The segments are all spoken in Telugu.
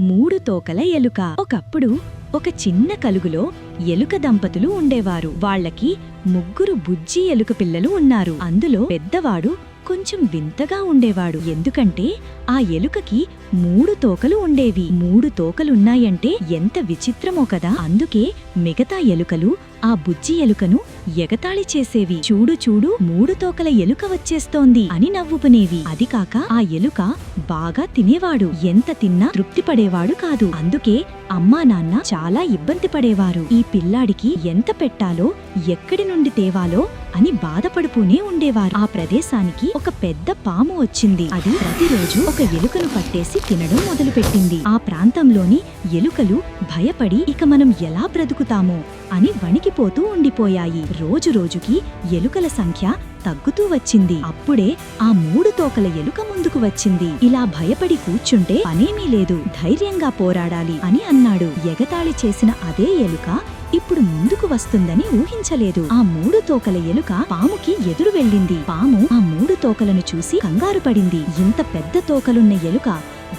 మూడు తోకల ఎలుక. ఒకప్పుడు ఒక చిన్న కలుగులో ఎలుక దంపతులు ఉండేవారు. వాళ్ళకి ముగ్గురు బుజ్జి ఎలుక పిల్లలు ఉన్నారు. అందులో పెద్దవాడు కొంచెం వింతగా ఉండేవాడు. ఎందుకంటే ఆ ఎలుకకి మూడు తోకలు ఉండేవి. మూడు తోకలున్నాయంటే ఎంత విచిత్రమో కదా. అందుకే మిగతా ఎలుకలు ఆ బుజ్జి ఎలుకను ఎగతాళి చేసేవి. చూడు చూడు మూడు తోకల ఎలుక వచ్చేస్తోంది అని నవ్వుకునేవి. అది కాక ఆ ఎలుక బాగా తినేవాడు. ఎంత తిన్నా తృప్తి పడేవాడు కాదు. అందుకే అమ్మా నాన్న చాలా ఇబ్బంది పడేవారు. ఈ పిల్లాడికి ఎంత పెట్టాలో ఎక్కడి నుండి తేవాలో అని బాధపడుతూనే ఉండేవారు. ఆ ప్రదేశానికి ఒక పెద్ద పాము వచ్చింది. అది ప్రతిరోజు ఒక ఎలుకను పట్టేసి తినడం మొదలుపెట్టింది. ఆ ప్రాంతంలోని ఎలుకలు భయపడి ఇక మనం ఎలా బ్రతుకుతామో అని వణికిపోతూ ఉండిపోయాయి. రోజు రోజుకి ఎలుకల సంఖ్య తగ్గుతూ వచ్చింది. అప్పుడే ఆ మూడు తోకల ఎలుక ముందుకు వచ్చింది. ఇలా భయపడి కూర్చుంటే పనేమీ లేదు. ధైర్యంగా పోరాడాలి అని అన్నాడు. ఎగతాళి చేసిన అదే ఎలుక ఇప్పుడు ముందుకు వస్తుందని ఊహించలేదు. ఆ మూడు తోకల ఎలుక పాముకి ఎదురు వెళ్ళింది. పాము ఆ మూడు తోకలను చూసి కంగారు పడింది. ఇంత పెద్ద తోకలున్న ఎలుక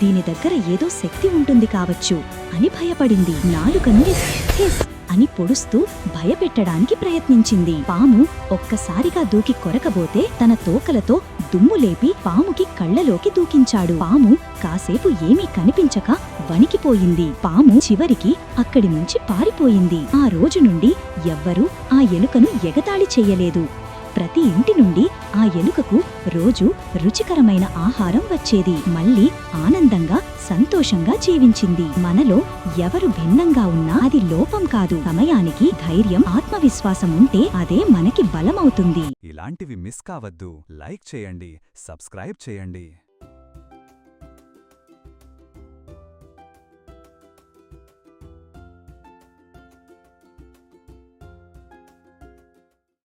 దీని దగ్గర ఏదో శక్తి ఉంటుంది కావచ్చు అని భయపడింది. నాలుకను అని పొడుస్తూ భయపెట్టడానికి ప్రయత్నించింది. పాము ఒక్కసారిగా దూకి కొరకబోతే తన తోకలతో దుమ్ము లేపి పాముకి కళ్ళలోకి దూకించాడు. పాము కాసేపు ఏమీ కనిపించక వణికిపోయింది. పాము చివరికి అక్కడి నుంచి పారిపోయింది. ఆ రోజు నుండి ఎవ్వరూ ఆ ఎలుకను ఎగతాళి చెయ్యలేదు ప్రతి ఇంటి నుండి ఆ ఎలుకకు రోజు రుచికరమైన ఆహారం వచ్చేది. మళ్ళీ ఆనందంగా సంతోషంగా జీవించింది. మనలో ఎవరు భిన్నంగా ఉన్నా అది లోపం కాదు. సమయానికి ధైర్యం ఆత్మవిశ్వాసం ఉంటే అదే మనకి బలమవుతుంది. ఇలాంటివి మిస్ కావద్దు. లైక్ చేయండి సబ్స్క్రైబ్ చేయండి.